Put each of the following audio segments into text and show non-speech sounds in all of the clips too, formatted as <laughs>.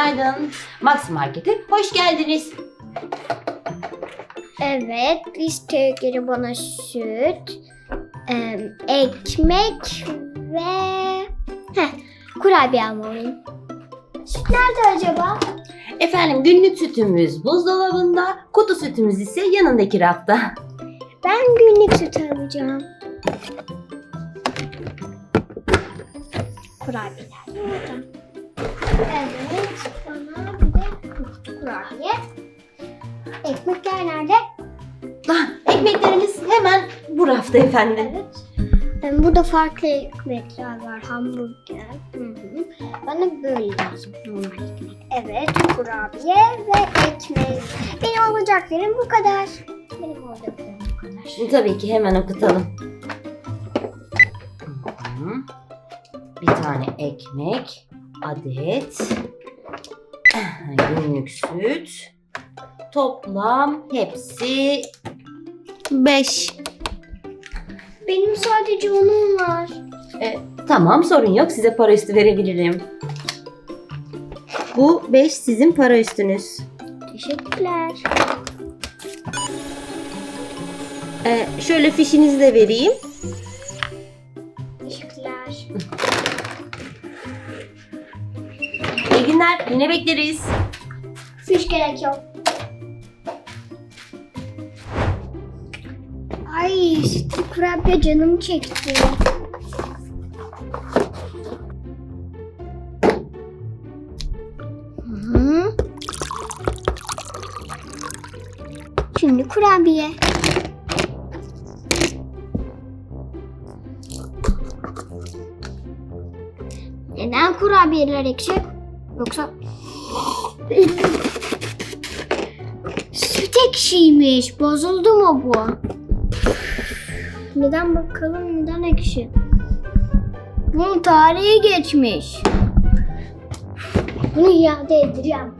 Günaydın. Maxi Market'e hoş geldiniz. Evet, listeye bana süt, em, ekmek ve heh, kurabiye almalıyım. Süt nerede acaba? Efendim günlük sütümüz buzdolabında, kutu sütümüz ise yanındaki rafta. Ben günlük süt alacağım. Kurabiyeler burada. Evet, rafta efendim. Evet. Em, Burada farklı ekmekler var. Hamburger. Hı hı. Bana böyle lazım. Normal ekmek. Evet. Kurabiye ve ekmek. Benim alacaklarım bu kadar. Benim alacaklarım bu kadar. Tabii ki hemen okutalım. Bir tane ekmek, adet, günlük süt, toplam hepsi 5. Benim sadece onun var. Tamam sorun yok size para üstü verebilirim. Bu 5 sizin para üstünüz. Teşekkürler. Ee, şöyle fişinizi de vereyim. Teşekkürler. İyi günler yine bekleriz. Fiş gerek yok. Ay sütlü kurabiye canım çekti. Şimdi kurabiye. Neden kurabiyeler ekşi? Yoksa <gasps> Süt ekşiymiş. Bozuldu mu bu? Neden bakalım neden ekşi? Bunun tarihi geçmiş. Bunu iade edeceğim.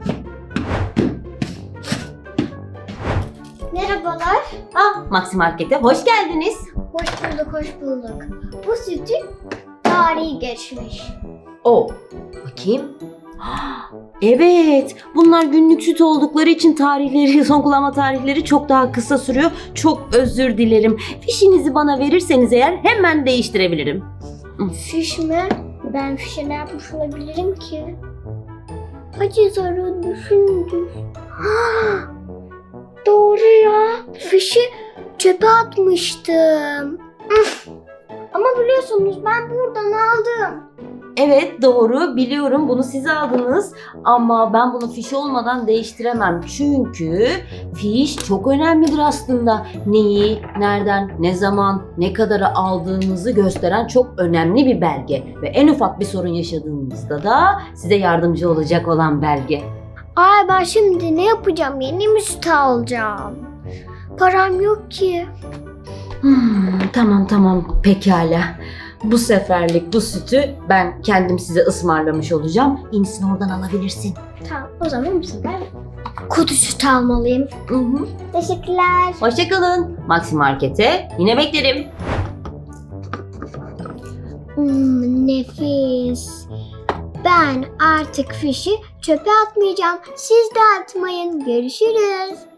Merhabalar. Ah, Maxi Market'e hoş geldiniz. Hoş bulduk, hoş bulduk. Bu sütün tarihi geçmiş. O. Bakayım. Ah, Evet, bunlar günlük süt oldukları için tarihleri, <laughs> son kullanma tarihleri çok daha kısa sürüyor. Çok özür dilerim. Fişinizi bana verirseniz eğer hemen değiştirebilirim. Fiş mi? Ben fişe ne yapmış olabilirim ki? Hacı zarı düşündü. <gasps> Doğru ya. Fişi çöpe atmıştım. Ama biliyorsunuz ben buradan aldım. Evet doğru biliyorum bunu siz aldınız ama ben bunu fiş olmadan değiştiremem. Çünkü fiş çok önemlidir aslında. Neyi, nereden, ne zaman, ne kadara aldığınızı gösteren çok önemli bir belge. Ve en ufak bir sorun yaşadığınızda da size yardımcı olacak olan belge. Ay ben şimdi ne yapacağım? Yeni mi süt alacağım? Param yok ki. Hmm, tamam tamam pekala. Bu seferlik bu sütü ben kendim size ısmarlamış olacağım. İnisini oradan alabilirsin. Tamam o zaman bu sefer kutu süt almalıyım. Hı hı. Teşekkürler. Hoşçakalın. Maxi Market'e yine beklerim. Hmm, nefis. Ben artık fişi çöpe atmayacağım. Siz de atmayın. Görüşürüz.